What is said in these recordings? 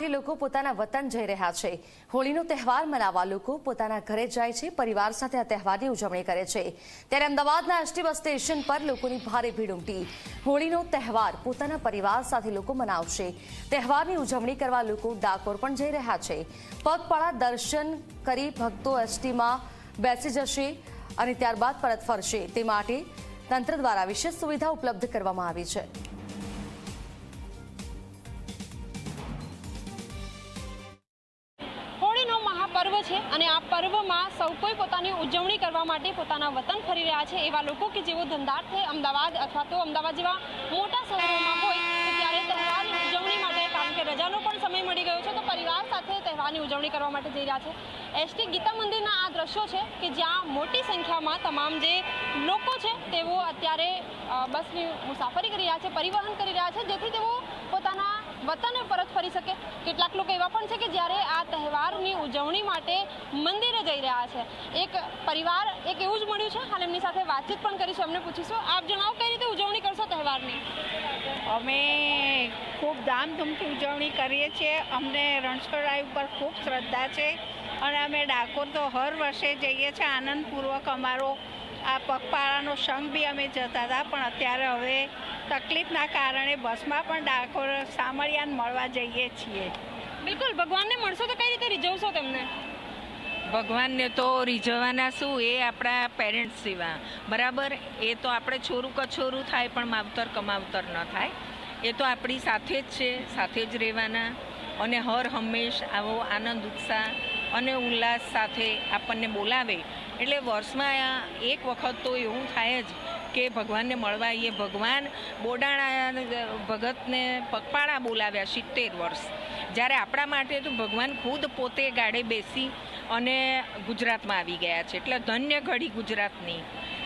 માટે લોકો પોતાના વતન જઈ રહ્યા છે. હોળીનો તહેવાર મનાવવા લોકો પોતાના ઘરે જાય છે, પરિવાર સાથે આ તહેવારની ઉજવણી કરે છે. ત્યારે અમદાવાદના એસટી બસ સ્ટેશન પર લોકોની ભારે ભીડ ઉમટી. હોળીનો તહેવાર પોતાના પરિવાર સાથે લોકો મનાવશે. તહેવારની ઉજવણી કરવા લોકો ડાકોર પણ જઈ રહ્યા છે. પગપાળા દર્શન કરી ભક્તો એસટીમાં બેસી જશે અને ત્યારબાદ પરત ફરશે. તે માટે તંત્ર દ્વારા વિશેષ સુવિધા ઉપલબ્ધ કરવામાં આવી છે. મહાપર્વ છે અને આ પર્વમાં સૌ કોઈ પોતાની ઉજવણી કરવા માટે પોતાના વતન ફરી રહ્યા છે. એવા લોકો કે જેઓ ધંધાર્થે અમદાવાદ અથવા તો અમદાવાદ જેવા મોટા શહેરોમાં હોય ત્યારે તહેવારની ઉજવણી માટે કારણ કે રજાનો પણ સમય મળી ગયો છે, તો પરિવાર સાથે તહેવારની ઉજવણી કરવા માટે જઈ રહ્યા છે. એસટી ગીતા મંદિરના આ દ્રશ્યો છે કે જ્યાં મોટી સંખ્યામાં તમામ જે લોકો છે તેઓ અત્યારે બસની મુસાફરી કરી રહ્યા છે, પરિવહન કરી રહ્યા છે, જેથી તેઓ પોતાના વતને પરત ફરી શકે. કેટલાક લોકો એવા પણ છે કે જ્યારે આ તહેવારની ઉજવણી માટે મંદિરે જઈ રહ્યા છે. એક પરિવાર, એક એવું જ મળ્યું છે. હાલ એમની સાથે વાતચીત પણ કરીશું, એમને પૂછીશું. આપ જણાવો, કઈ રીતે ઉજવણી કરશો તહેવારની? અમે ખૂબ ધામધૂમથી ઉજવણી કરીએ છીએ. અમને રણછોડરાય ઉપર ખૂબ શ્રદ્ધા છે. અને અમે ડાકોર તો હર વર્ષે જઈએ છીએ. આનંદપૂર્વક અમારો આ પગપાળાનો સંઘ બી અમે જતા હતા પણ અત્યારે હવે તકલીફના કારણે બસમાં પણ ડાકોર સામળિયાન મળવા જઈએ છીએ. બિલકુલ ભગવાનને મળશો તો કઈ રીતે રીઝવશો તમને? ભગવાનને તો રીઝવવાના શું? એ આપણા પેરેન્ટ્સ સિવા બરાબર? એ તો આપણે છોરું કછોરું થાય પણ માવતર કમાવતર ન થાય. એ તો આપણી સાથે જ છે સાથે જ રહેવાના. અને હર હંમેશ આવો આનંદ ઉત્સાહ અને ઉલ્લાસ સાથે આપણને બોલાવે. એટલે વર્ષમાં એક વખત તો એવું થાય જ કે ભગવાનને મળવા આવીએ. ભગવાન બોડાણા ભગતને પગપાળા બોલાવ્યા સિત્તેર વર્ષ. જ્યારે આપણા માટે તો ભગવાન ખુદ પોતે ગાડે બેસી અને ગુજરાતમાં આવી ગયા છે. એટલે ધન્ય ઘડી ગુજરાતની.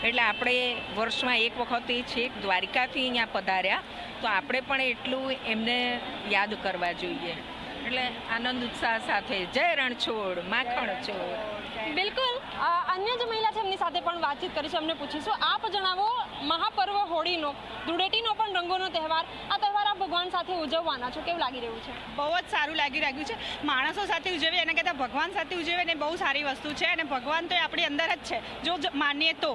એટલે આપણે વર્ષમાં એક વખત એ છે દ્વારિકાથી અહીંયા પધાર્યા. તો આપણે પણ એટલું એમને યાદ કરવા જોઈએ. એટલે આનંદ ઉત્સાહ સાથે. જય રણછોડ માખણ છોડ બિલકુલ. અન્ય જે મહિલા છે એમની સાથે પણ વાતચીત કરીશું એમને પૂછીશું આપ જણાવો મહાપર્વ હોળીનો ધૂળેટીનો પણ રંગોનો તહેવાર આ તહેવાર આપ ભગવાન સાથે ઉજવવાના છો કેવું લાગી રહ્યું છે? બહુ જ સારું લાગી રહ્યું છે. માણસો સાથે ઉજવીએ એના કરતાં ભગવાન સાથે ઉજવીએ ને બહુ સારી વસ્તુ છે. અને ભગવાન તો એ આપણી અંદર જ છે. જો માનીએ તો.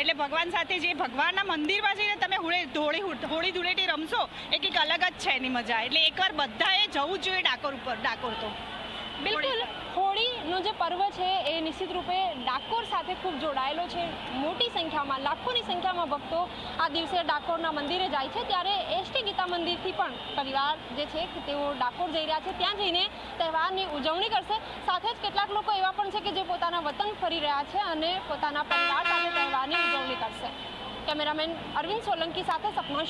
એટલે ભગવાન સાથે જે ભગવાનના મંદિરમાં જઈને તમે હોળી ધોળી હોળી ધૂળેટી રમશો એ કંઈક અલગ જ છે એની મજા. એટલે એકવાર બધાએ જવું જોઈએ ડાકોર ઉપર ડાકોર તો. હોળીનો જે પર્વ છે એ નિશ્ચિત રૂપે ડાકોર સાથે ખૂબ જોડાયેલો છે. મોટી સંખ્યામાં, લાખોની સંખ્યામાં ભક્તો આ દિવસે ડાકોરના મંદિરે જાય છે. ત્યારે એસટી ગીતા મંદિરથી પણ પરિવાર જે છે કે તેઓ ડાકોર જઈ રહ્યા છે. ત્યાં જઈને તહેવારની ઉજવણી કરશે. સાથે જ કેટલાક લોકો એવા પણ છે કે જે પોતાના વતન ફરી રહ્યા છે અને પોતાના પરિવાર સાથે તહેવારની ઉજવણી કરશે. કેમેરામેન અરવિંદ સોલંકી સાથે સપના